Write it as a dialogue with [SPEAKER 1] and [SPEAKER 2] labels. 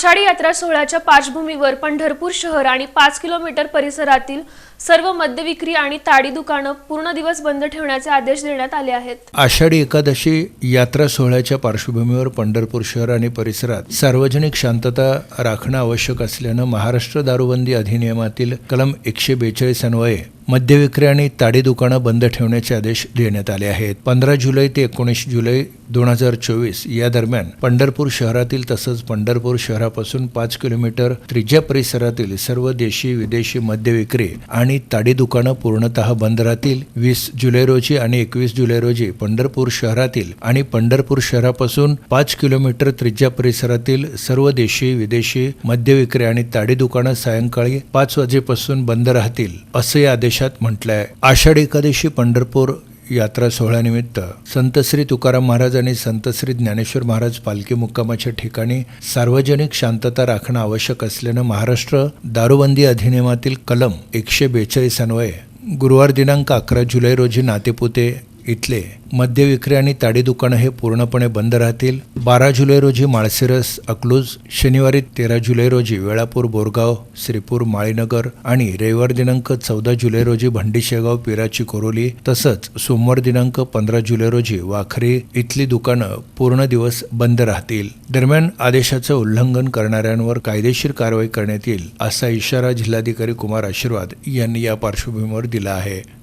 [SPEAKER 1] आषाढी यात्रा सोहळ्याच्या पार्श्वभूमीवर पंढरपूर शहर आणि पाच किलोमीटर परिसरातील सर्व मद्यविक्री आणि ताडी दुकानं पूर्ण दिवस बंद ठेवण्याचे आदेश देण्यात आले आहेत.
[SPEAKER 2] आषाढी एकादशी यात्रा सोहळ्याच्या पार्श्वभूमीवर पंढरपूर शहर आणि परिसरात सार्वजनिक शांतता राखणं आवश्यक असल्यानं महाराष्ट्र दारूबंदी अधिनियमातील कलम एकशे बेचाळीस अन्वये मद्यविक्री आणि ताडी दुकानं बंद ठेवण्याचे आदेश देण्यात आले आहेत. पंधरा जुलै ते एकोणीस जुलै दोन हजार चोवीस या दरम्यान पंढरपूर शहरातील तसंच पंढरपूर शहरापासून पाच किलोमीटर त्रिज्या परिसरातील सर्व देशी विदेशी मद्य विक्री आणि ताडी दुकानं पूर्णतः बंद राहतील. वीस जुलै रोजी आणि एकवीस जुलै रोजी पंढरपूर शहरातील आणि पंढरपूर शहरापासून पाच किलोमीटर त्रिज्या परिसरातील सर्व देशी विदेशी मद्य विक्री आणि ताडी दुकानं सायंकाळी पाच वाजेपासून बंद राहतील असं या आदेशात म्हटलं आहे एकादशी पंढरपूर यात्रा सोहळ्यानिमित्त संत श्री तुकाराम महाराज आणि संत श्री ज्ञानेश्वर महाराज पालखी मुक्कामाच्या ठिकाणी सार्वजनिक शांतता राखणं आवश्यक असल्यानं महाराष्ट्र दारूबंदी अधिनियमातील कलम एकशे बेचाळीस अन्वये गुरुवार दिनांक अकरा जुलै रोजी नातेपुते इथले मद्य विक्री आणि ताडी दुकानं हे पूर्णपणे बंद राहतील. बारा जुलै रोजी माळशिरस अकलूज शनिवारी तेरा जुलै रोजी वेळापूर बोरगाव श्रीपूर माळीनगर आणि रविवार दिनांक चौदा जुलै रोजी भंडी शेगाव पिराची कोरोली तसंच सोमवार दिनांक पंधरा जुलै रोजी वाखरी इथली दुकानं पूर्ण दिवस बंद राहतील. दरम्यान आदेशाचं उल्लंघन करणाऱ्यांवर कायदेशीर कारवाई करण्यात येईल असा इशारा जिल्हाधिकारी कुमार आशीर्वाद यांनी या पार्श्वभूमीवर दिला आहे.